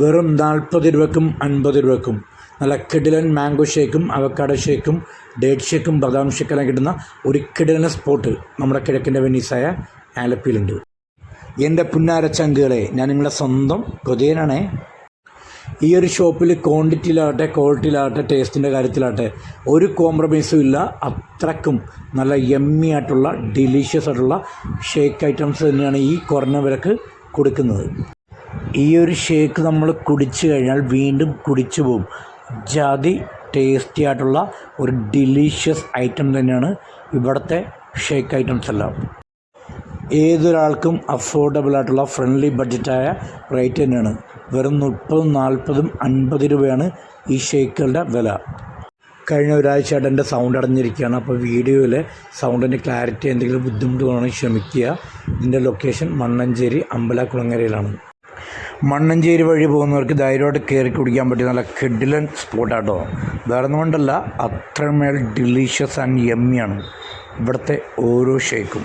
വെറും നാൽപ്പത് രൂപയ്ക്കും അൻപത് രൂപയ്ക്കും നല്ല കിടിലൻ മാംഗോ ഷേക്കും അവക്കാട ഷേക്കും ഡേറ്റ് ഷേക്കും ബദാം ഷേക്കെല്ലാം കിട്ടുന്ന ഒരു കിടിലൻ സ്പോട്ട് നമ്മുടെ കിഴക്കിന്റെ വെനീസായ ആലപ്പിയിലുണ്ട്. എന്റെ പുന്നാര ചങ്കുകളെ ഞാൻ നിങ്ങളുടെ സ്വന്തം കൊതിയനാണേ. ഈ ഒരു ഷോപ്പിൽ ക്വാണ്ടിറ്റിയിലാകട്ടെ ക്വാളിറ്റിയിലാകട്ടെ ടേസ്റ്റിന്റെ കാര്യത്തിലാകട്ടെ ഒരു കോംപ്രമൈസും ഇല്ല. അത്രക്കും നല്ല യമ്മി ആയിട്ടുള്ള ഡിലീഷ്യസ് ആയിട്ടുള്ള ഷേക്ക് ഐറ്റംസ് തന്നെയാണ് ഈ കുറഞ്ഞ വിലക്ക് കൊടുക്കുന്നത്. ഈ ഒരു ഷേക്ക് നമ്മൾ കുടിച്ചു കഴിഞ്ഞാൽ വീണ്ടും കുടിച്ചു പോകും ജാതി ടേസ്റ്റി ആയിട്ടുള്ള ഒരു ഡിലീഷ്യസ് ഐറ്റം തന്നെയാണ് ഇവിടുത്തെ ഷേക്ക് ഐറ്റംസ് എല്ലാം. ഏതൊരാൾക്കും അഫോർഡബിൾ ആയിട്ടുള്ള ഫ്രണ്ട്ലി ബഡ്ജറ്റായ റേറ്റ് തന്നെയാണ്. വെറും മുപ്പതും നാൽപ്പതും അൻപത് രൂപയാണ് ഈ ഷേക്കുകളുടെ വില. കഴിഞ്ഞ ഒരാഴ്ചയായിട്ട് എന്റെ സൗണ്ട് അടഞ്ഞിരിക്കുകയാണ്. അപ്പോൾ വീഡിയോയിലെ സൗണ്ടിന്റെ ക്ലാരിറ്റി എന്തെങ്കിലും ബുദ്ധിമുട്ട് ശ്രമിക്കുക ക്ഷമിക്കുക. ഇതിന്റെ ലൊക്കേഷൻ മണ്ണഞ്ചേരി അമ്പലക്കുളങ്ങരയിലാണ് മണ്ണഞ്ചേരി വഴി പോകുന്നവർക്ക് ധൈര്യമായിട്ട് കയറി കുടിക്കാൻ പറ്റിയ നല്ല കിഡിലൻ സ്പോട്ടാട്ടോ. വേറെ ഒന്നും കൊണ്ടല്ല അത്രമേൽ ഡിലീഷ്യസ് ആൻഡ് യമ്മിയാണ് ഇവിടുത്തെ ഓരോ ഷേക്കും.